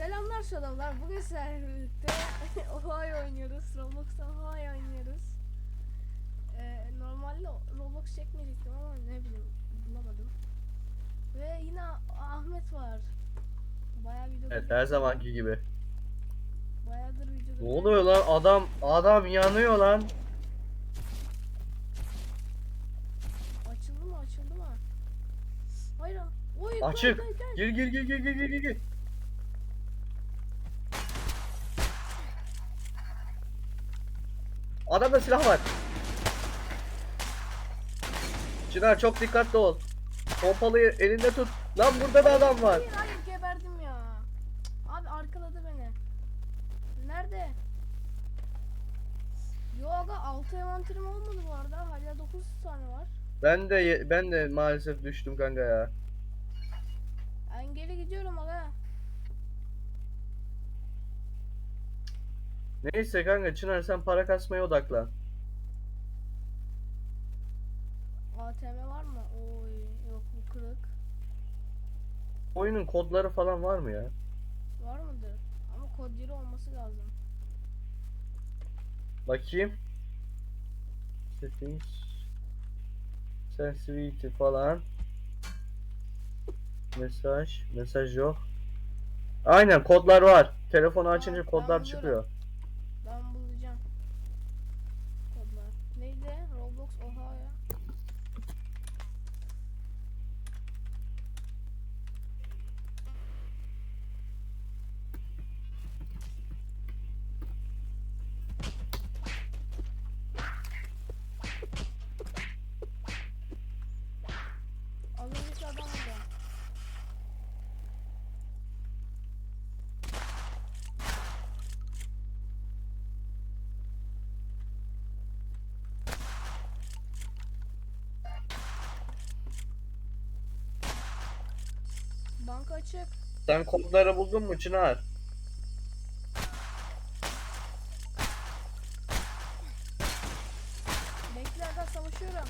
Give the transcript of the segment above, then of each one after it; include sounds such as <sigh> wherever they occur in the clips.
Selamlar şadavlar. Bugün sizlerle birlikte <laughs> Ohio oynuyoruz. Roblox'ta Ohio oynuyoruz. Ee, normalde Roblox çekmeyecektim ama ne bileyim bulamadım. Ve yine Ahmet var. Bayağı video Evet her zamanki gibi. Bayağıdır video Ne oluyor lan adam adam yanıyor lan. Açıldı mı açıldı mı? Hayır. Oy, gel, Açık. gel, gel. Gir gir gir gir gir Adamda silah var. Çınar çok dikkatli ol. Pompalıyı elinde tut. Lan burada da adam var. Hayır hayır geberdim ya. Abi arkaladı beni. Nerede? Yo aga 6 envanterim olmadı bu arada. Hala 9 tane var. Ben de ben de maalesef düştüm kanka ya. Ben geri gidiyorum aga. Neyse kanka Çınar sen para kasmaya odaklan. ATM var mı? Oy yok bu kırık. Oyunun kodları falan var mı ya? Var mıdır? Ama kod yeri olması lazım. Bakayım. Settings. Sensitivity falan. Mesaj. Mesaj yok. Aynen kodlar var. Telefonu açınca kodlar çıkıyor. Banka açık. Sen kodları buldun mu Çınar? Bekle aga savaşıyorum.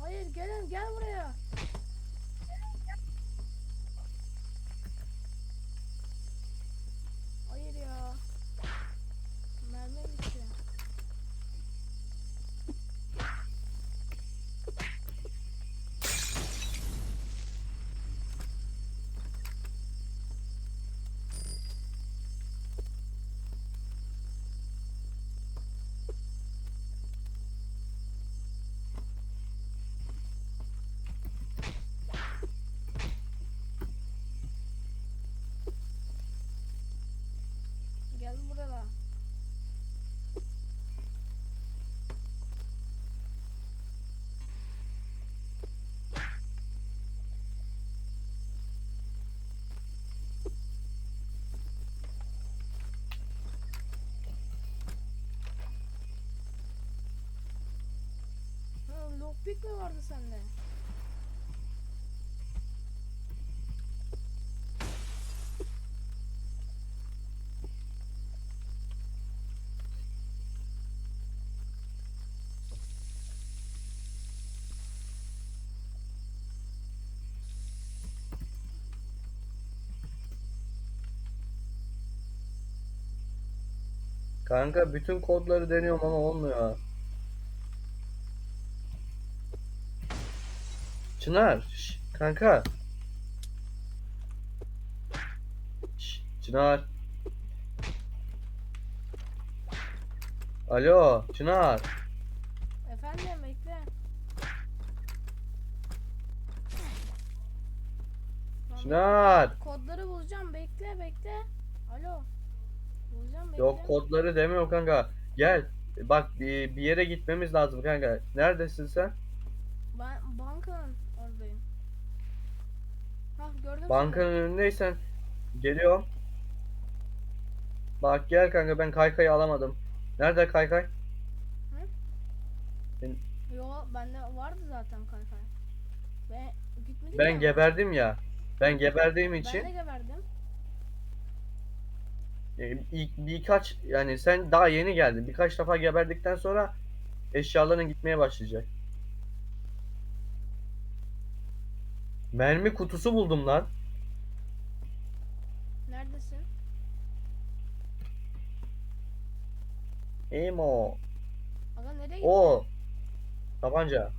Hayır gelin gel buraya. Lockpick mi vardı sende? Kanka bütün kodları deniyorum ama olmuyor. Çınar, şş, kanka. Şş, Çınar. Alo, Çınar. Efendim bekle. Çınar. Kodları bulacağım bekle bekle. Alo. Bulacağım bekle. Yok kodları demiyorum kanka. Gel. Bak bir yere gitmemiz lazım kanka. Neredesin sen? Ben bankanın gördüm Bankanın önündeysen geliyorum. Bak gel kanka ben kaykayı alamadım. Nerede kaykay? seni. Yo bende vardı zaten kaykay. Gitmedi Ben ya. geberdim ya. Ben geberdiğim için Ben de geberdim. E, ilk birkaç yani sen daha yeni geldin. Birkaç defa geberdikten sonra eşyaların gitmeye başlayacak. Mermi kutusu buldum lan. Neredesin? Emo. Aga nereye gittin? O. Tabanca.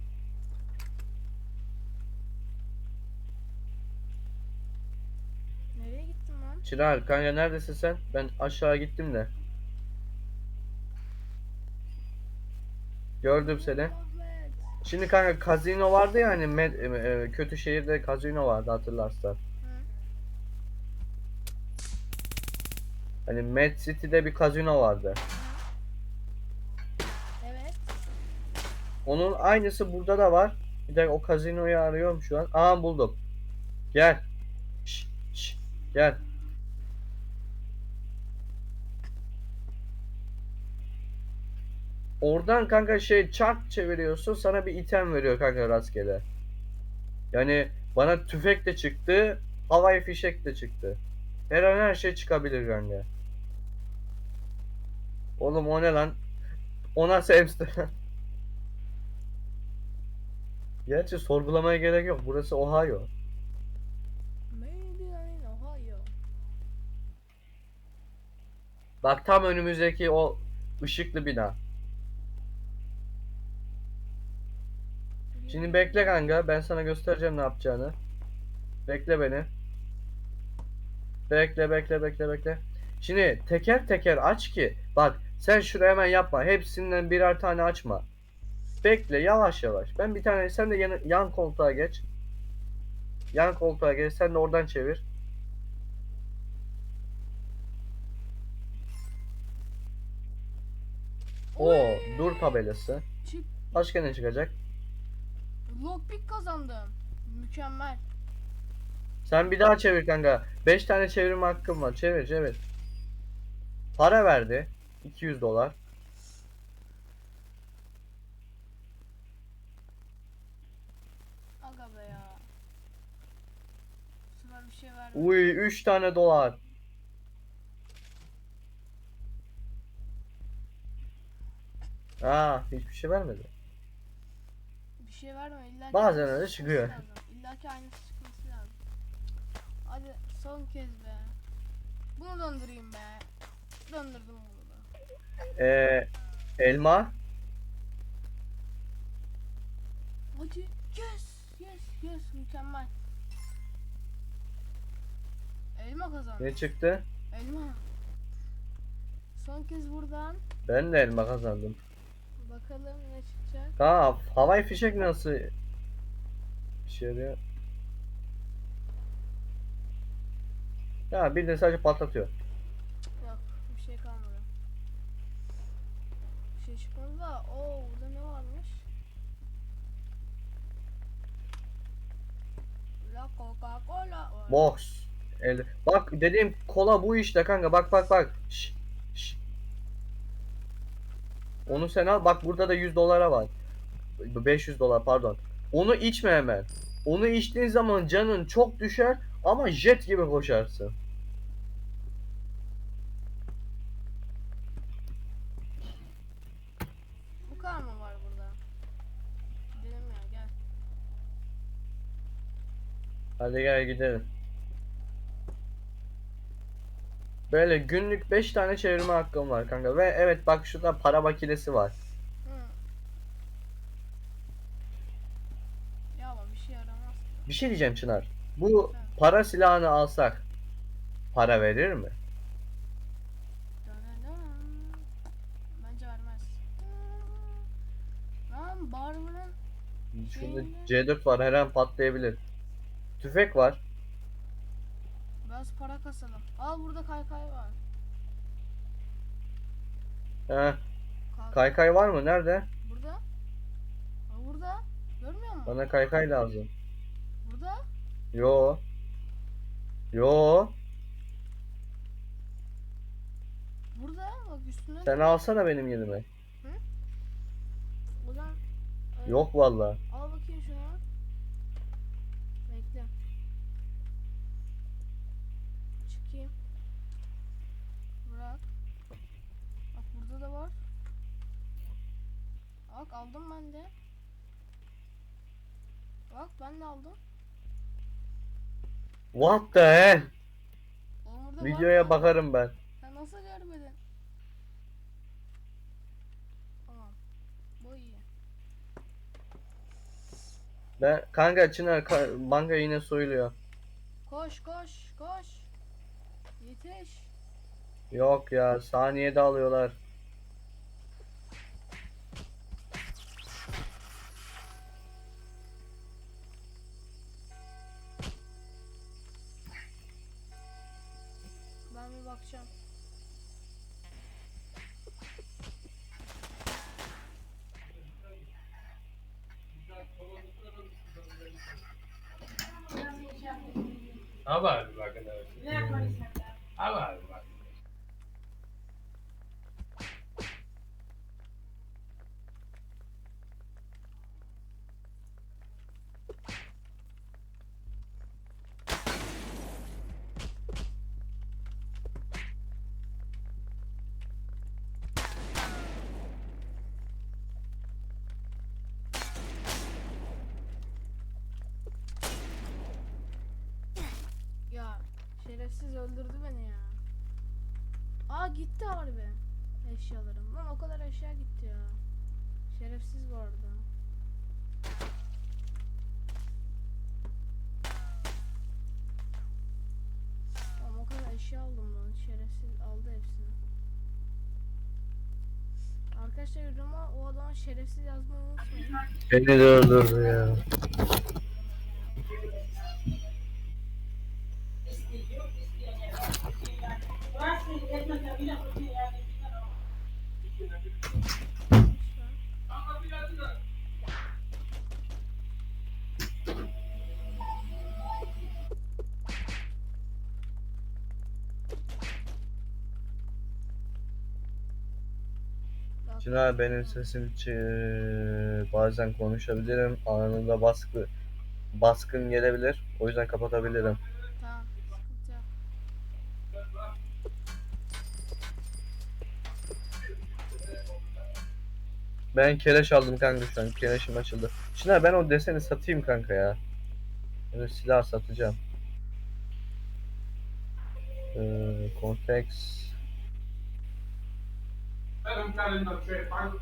Nereye gittin lan? Çınar kanka neredesin sen? Ben aşağı gittim de. Gördüm seni. Şimdi kanka kazino vardı ya hani Med- e, kötü şehirde kazino vardı hatırlarsan. Hı. Hani Med City'de bir kazino vardı. Evet. Onun aynısı burada da var. Bir dakika o kazinoyu arıyorum şu an. Aa buldum. Gel. Şş, şş, gel. Oradan kanka şey çark çeviriyorsun sana bir item veriyor kanka rastgele. Yani bana tüfek de çıktı, havai fişek de çıktı. Her an her şey çıkabilir kanka. Oğlum o ne lan? O nasıl hamster? <laughs> Gerçi sorgulamaya gerek yok. Burası Ohio. Maybe I'm in Ohio. Bak tam önümüzdeki o ışıklı bina. Şimdi bekle kanka. Ben sana göstereceğim ne yapacağını. Bekle beni. Bekle bekle bekle bekle. Şimdi teker teker aç ki. Bak sen şuraya hemen yapma. Hepsinden birer tane açma. Bekle yavaş yavaş. Ben bir tane sen de yan, yan koltuğa geç. Yan koltuğa geç. Sen de oradan çevir. O dur tabelası. Başka ne çıkacak? Lockpick kazandım. Mükemmel. Sen bir daha çevir kanka. 5 tane çevirme hakkım var. Çevir çevir. Para verdi. 200 dolar. Aga be ya. Sefer bir şey vermedi. Uy 3 tane dolar. Aa hiçbir şey vermedi. Bir şey verme illa Bazen öyle çıkıyor. İlla ki aynısı çıkması lazım. Hadi son kez be. Bunu döndüreyim be. Döndürdüm bunu da. Ee, elma. Hadi yes yes yes mükemmel. Elma kazandı. Ne çıktı? Elma. Son kez buradan Ben de elma kazandım. Bakalım ne çıkacak. Aa havai fişek nasıl işe yarıyor? Ya bir de sadece patlatıyor. Yok bir şey kalmadı. Bir şey çıkmadı da oo burada ne varmış? La Coca Cola. Box. El. Bak dediğim kola bu işte kanka. Bak bak bak. Şş, şş. Onu sen al. Bak burada da 100 dolara var. 500 dolar pardon. Onu içme hemen. Onu içtiğin zaman canın çok düşer ama jet gibi koşarsın. Bu kadar mı var burada? Gidelim ya gel. Hadi gel gidelim. Böyle günlük 5 tane çevirme hakkım var kanka. Ve evet bak şurada para makinesi var. Hı. Ya ama bir şey yaramaz ki. Bir şey diyeceğim Çınar. Bu para silahını alsak para verir mi? Bence vermez. Lan Barbie'nin Şurada Şeyinde- C4 var her an patlayabilir. Tüfek var. Biraz para kasalım. Al burada kaykay var. He, kaykay var mı? Nerede? Burada. Ha, burada. Görmüyor musun? Bana kaykay lazım. Burada. Yo. Yo. Burada. Bak üstüne. Sen alsana benim yerime. Ulan. e, Yok valla. Al bakayım bakayım. Bırak. Bak burada da var. Bak aldım ben de. Bak ben de aldım. What the hell? Videoya var. bakarım ben. Sen nasıl görmedin? Tamam. Bu iyi. Ben, kanka Çınar ka, banka yine soyuluyor. Koş koş koş. Yetiş. Yok ya saniyede alıyorlar. Ben bir bakacağım. Haber şerefsiz öldürdü beni ya. Aa gitti harbi. Eşyalarım. Lan o kadar eşya gitti ya. Şerefsiz bu arada. Ama o kadar eşya aldım lan. Şerefsiz aldı hepsini. Arkadaşlar yoruma o adama şerefsiz yazmayı unutmayın. Beni de öldürdü ya. Çınar benim sesim bazen konuşabilirim. Anında baskı baskın gelebilir. O yüzden kapatabilirim. Tamam, sıkıntı yok. Ben keleş aldım kanka şu an. Keleşim açıldı. Çınar ben o deseni satayım kanka ya. O silah satacağım. Ee, context. Şey fark.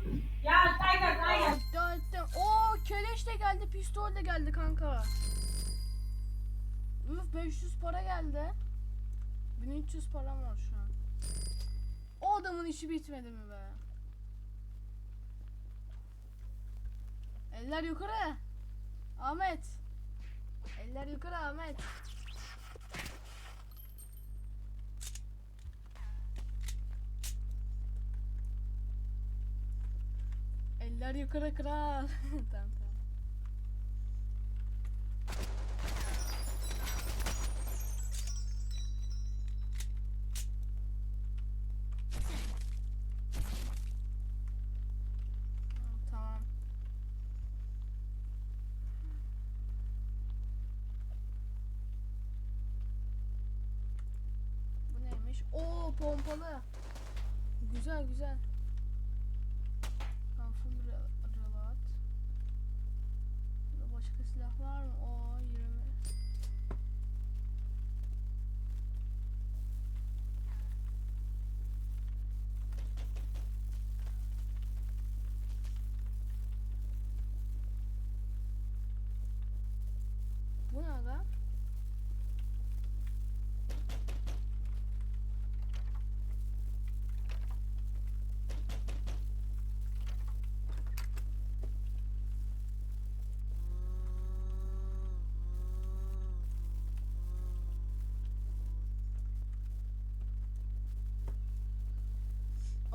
Ja, Tiger, Tiger. Ettim. Oo keleş de geldi, pistol de geldi kanka. Üf 500 para geldi. 1300 param var şu an. O adamın işi bitmedi mi be? Eller yukarı. Ahmet. Eller yukarı Ahmet. Eller yukarı kral.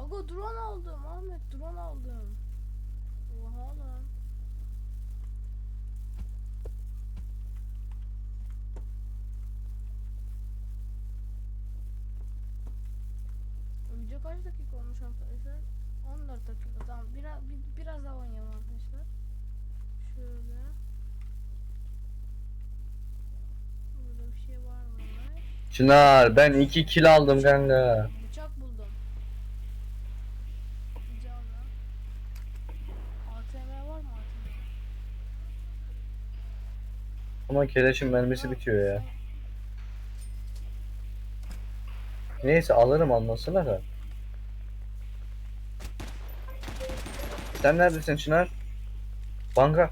Aga drone aldım Ahmet drone aldım. Oha lan. Video kaç dakika olmuş arkadaşlar? 14 dakika tamam biraz bir, biraz daha oynayalım arkadaşlar. Şöyle. Burada bir şey var mı? Çınar ben 2 kill aldım kanka. Ama keleşin mermisi bitiyor ya. Neyse alırım almasına da. Sen neredesin Çınar? Banka.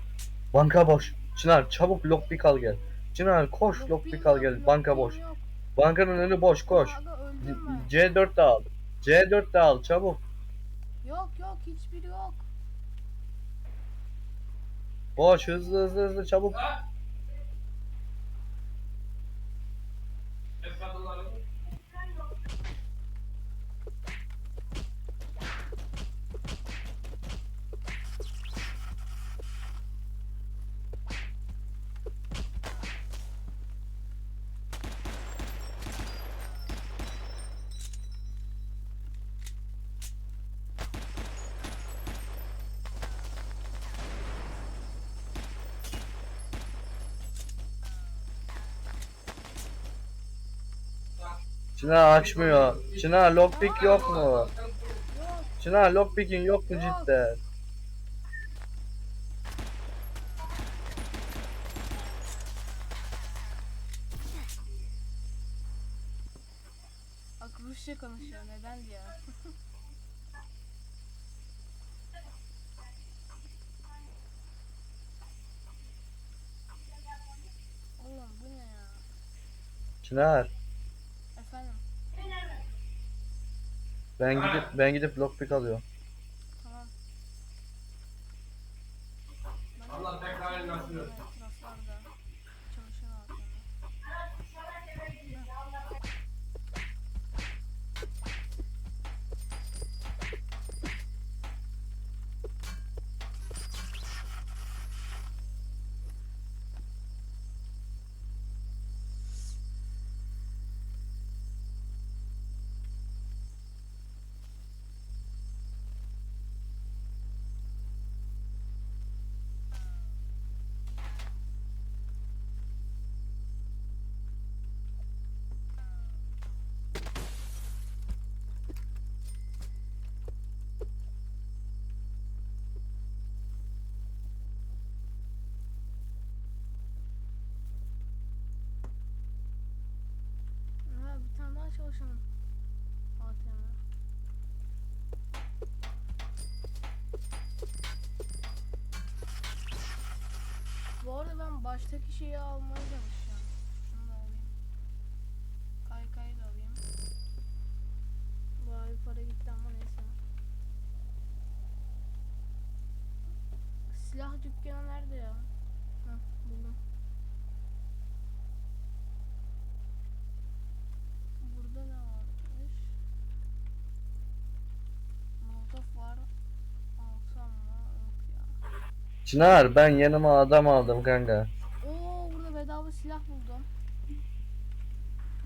Banka boş. Çınar çabuk lockpick al gel. Çınar koş lockpick al gel. Banka boş. Bankanın önü boş koş. Aga öldüm ben. C4 de al. C4 de al çabuk. Yok yok hiçbiri yok. Boş hızlı hızlı hızlı çabuk. Çınar açmıyor. Çınar lockpick yok mu? Çınar lockpick'in yok mu cidden? Bak Rusça konuşuyor neden diyor. <laughs> Oğlum bu ne ya? Çınar Efendim ben gidip ben gidip lockpick alıyorum. Bu arada ben baştaki şeyi almaya çalışacağım. Çınar ben yanıma adam aldım kanka. Oo burada bedava silah buldum.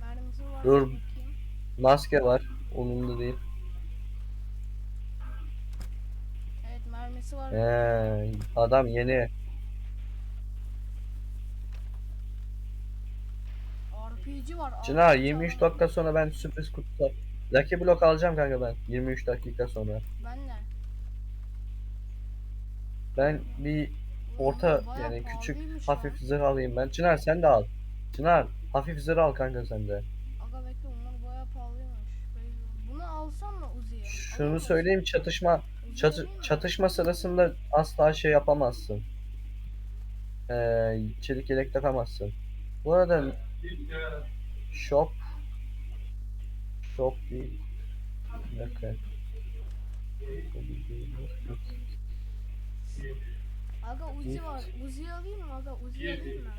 Mermisi var. Dur. bakayım. Maske var. Onun da değil. Evet mermisi var. Ee, adam yeni. RPG var. Çınar RPG 23 var. dakika sonra ben sürpriz kutu Lucky Block alacağım kanka ben 23 dakika sonra. Ben de. Ben bir orta yani küçük hafif zırh alayım ben. Çınar sen de al. Çınar hafif zırh al kanka sen de. Aga bekle bunlar bayağı pahalıymış. Böyle- Bunu alsam mı Uzi'ye? Şunu söyleyeyim çatışma çatı, çatışma sırasında asla şey yapamazsın. Ee, çelik yelek takamazsın. Bu arada shop shop değil. Bir dakika. Aga Uzi var. Uzi'yi alayım mı aga? Uzi'yi alayım mı?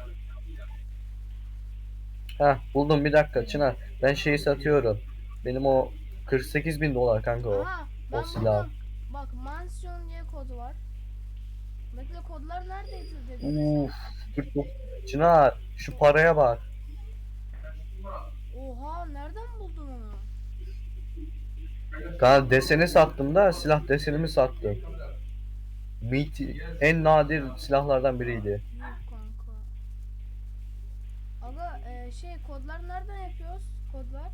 Ha buldum bir dakika Çınar. Ben şeyi satıyorum. Benim o 48 bin dolar kanka o. Aha o ben silah. buldum. Bak mansiyon diye kodu var. Bekle kodlar neredeydi dedi. Uf, 49. Çınar şu paraya bak. Oha nereden buldun onu? Kanka deseni sattım da silah desenimi sattım. Meat en nadir silahlardan biriydi. Kanka. Aga e, şey kodlar nereden yapıyoruz? Kodlar?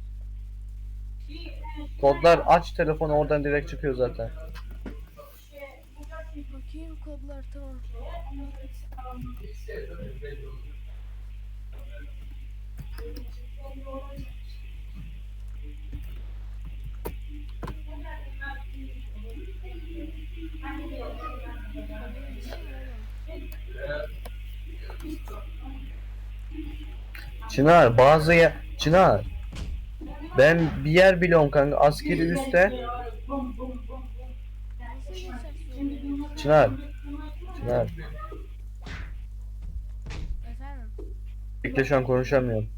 Kodlar aç telefonu oradan direkt çıkıyor zaten. Bakayım kodlar tamam. Çınar bazı ya Çınar ben bir yer biliyorum kanka askeri geçeceksin? Çınar Çınar bekle şu an konuşamıyorum.